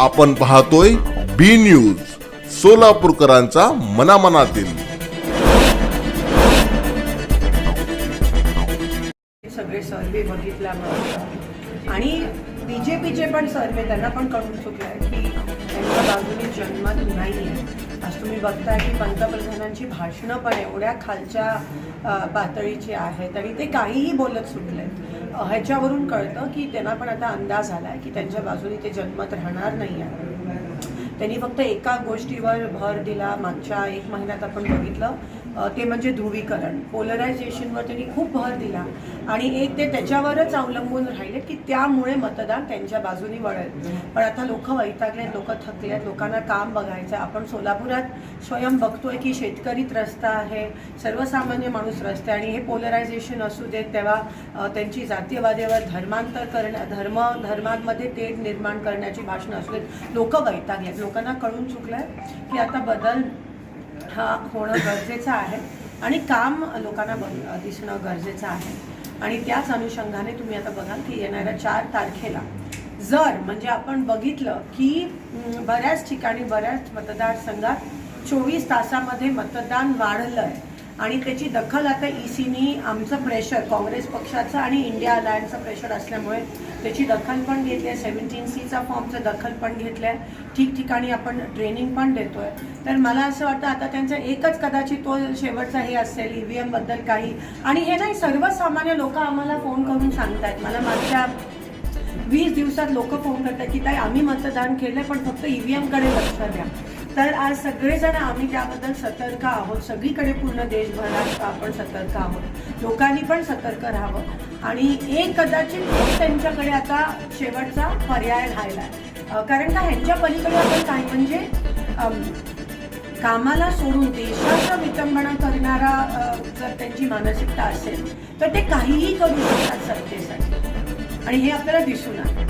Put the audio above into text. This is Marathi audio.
आपण पाहतोय बी न्यूज सोलापूरकरांचा मनामनातील. सगळे सर्वे बघितल्यामुळे आणि बीजेपीचे पण सर्वे त्यांना पण कळून चुकलं आहे की त्यांच्या बाजूने जन्मत नाही आहे आज तुम्ही बघताय की पंतप्रधानांची भाषणं पण एवढ्या खालच्या पातळीची आहेत आणि ते काहीही बोलत सुटले ह्याच्यावरून कळतं की त्यांना पण आता अंदाज आला आहे की त्यांच्या बाजूने ते जन्मत राहणार नाही आहे त्यांनी फक्त एका गोष्टीवर भर दिला मागच्या एक महिन्यात आपण बघितलं ते म्हणजे ध्रुवीकरण. पोलरायझेशनवर त्यांनी खूप भर दिला. आणि एक ते त्याच्यावरच अवलंबून राहिले की त्यामुळे मतदान त्यांच्या बाजूनी वळेल. पण आता लोक वैतागलेत लोक थकले आहेत लोकांना काम बघायचं आपण सोलापुरात स्वयं बघतोय की शेतकरी त्रस्त आहे सर्वसामान्य माणूस रस्ते आणि हे पोलरायझेशन असू देत तेव्हा त्यांची जातीयवादीवर धर्मांतर करण्या धर्म धर्मांमध्ये तेढ निर्माण करण्याची भाषणं असू देत लोक वैतागलेत. लोकांना कळून चुकलंय की आता बदल हा होणं गरजेचं आहे आणि काम लोकांना बघ दिसणं गरजेचं आहे. आणि त्याच अनुषंगाने तुम्ही आता बघाल की येणाऱ्या चार तारखेला जर म्हणजे आपण बघितलं की बऱ्याच ठिकाणी बऱ्याच मतदारसंघात चोवीस तासामध्ये मतदान वाढलं आहे आणि त्याची दखल आता ई सीनी आमचं प्रेशर काँग्रेस पक्षाचं आणि इंडिया अलायन्सचं प्रेशर असल्यामुळे त्याची दखल पण घेतली आहे. सेव्हन्टीन सीचा फॉर्मचं दखल पण घेतलं आहे. ठिकठिकाणी आपण ट्रेनिंग पण देतोय. तर मला असं वाटतं आता त्यांचं एकच कदाचित तो शेवटचा हे असेल ई व्ही एमबद्दल काही. आणि हे नाही सर्वसामान्य लोक आम्हाला फोन करून सांगतायत. मला मागच्या वीस दिवसात लोक फोन करतात की ताई आम्ही मतदान केलंय पण फक्त ईव्हीएमकडे लक्ष द्या. तर आज सगळेजण आम्ही त्याबद्दल सतर्क आहोत सगळीकडे पूर्ण देशभरात आपण सतर्क आहोत. लोकांनी पण सतर्क राहावं. आणि एक कदाचित त्यांच्याकडे आता शेवटचा पर्याय राहिला आहे कारण का ह्यांच्या पलीकडे आपण काय म्हणजे कामाला सोडून देशाचा विटंबना करणारा जर त्यांची मानसिकता असेल तर ते काहीही करू शकतात सत्तेसाठी. आणि हे आपल्याला दिसून आलं.